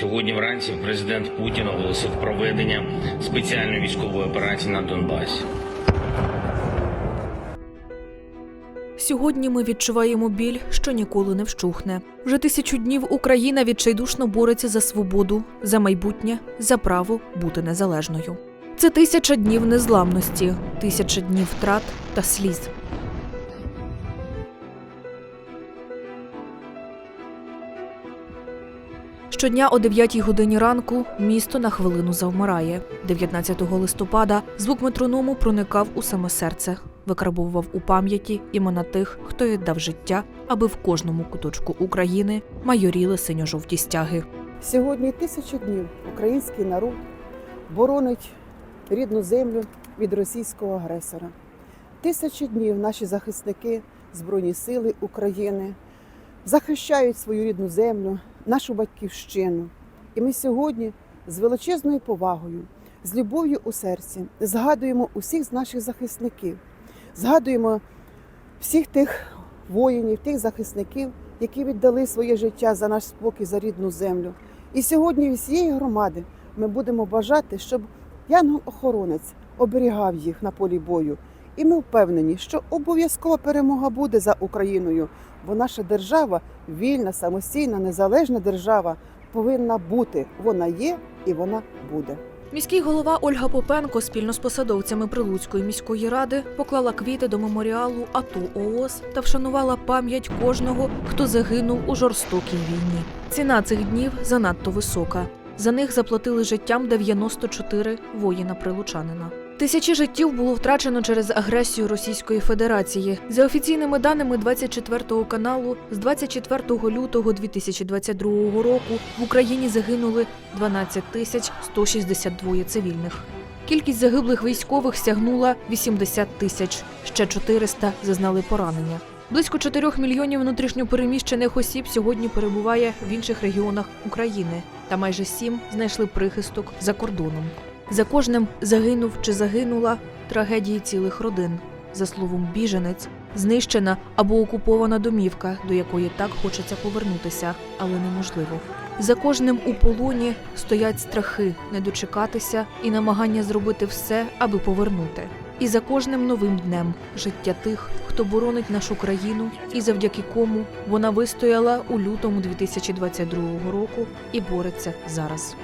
Сьогодні вранці президент Путін оголосив проведення спеціальної військової операції на Донбасі. Сьогодні ми відчуваємо біль, що ніколи не вщухне. Вже тисячу днів Україна відчайдушно бореться за свободу, за майбутнє, за право бути незалежною. Це тисяча днів незламності, тисяча днів втрат та сліз. Щодня о 9 годині ранку місто на хвилину завмирає. 19 листопада звук метроному проникав у саме серце, викарбовував у пам'яті імена тих, хто віддав життя, аби в кожному куточку України майоріли синьо-жовті стяги. Сьогодні тисячу днів український народ боронить рідну землю від російського агресора. Тисячу днів наші захисники Збройні Сили України захищають свою рідну землю, нашу батьківщину. І ми сьогодні з величезною повагою, з любов'ю у серці згадуємо усіх з наших захисників, згадуємо всіх тих воїнів, тих захисників, які віддали своє життя за наш спокій, за рідну землю. І сьогодні всієї громади ми будемо бажати, щоб янгол-охоронець оберігав їх на полі бою. І ми впевнені, що обов'язкова перемога буде за Україною, бо наша держава, вільна, самостійна, незалежна держава, повинна бути. Вона є і вона буде. Міський голова Ольга Попенко спільно з посадовцями Прилуцької міської ради поклала квіти до меморіалу АТО ООС та вшанувала пам'ять кожного, хто загинув у жорстокій війні. Ціна цих днів занадто висока. За них заплатили життям 94 воїна прилучанина. Тисячі життів було втрачено через агресію Російської Федерації. За офіційними даними 24 каналу, з 24 лютого 2022 року в Україні загинули 12 тисяч 162 цивільних. Кількість загиблих військових сягнула 80 тисяч, ще 400 зазнали поранення. Близько 4 мільйонів внутрішньопереміщених осіб сьогодні перебуває в інших регіонах України, та майже 7 знайшли прихисток за кордоном. За кожним загинув чи загинула трагедії цілих родин. За словом біженець, знищена або окупована домівка, до якої так хочеться повернутися, але неможливо. За кожним у полоні стоять страхи не дочекатися і намагання зробити все, аби повернути. І за кожним новим днем життя тих, хто боронить нашу країну, і завдяки кому вона вистояла у лютому 2022 року і бореться зараз.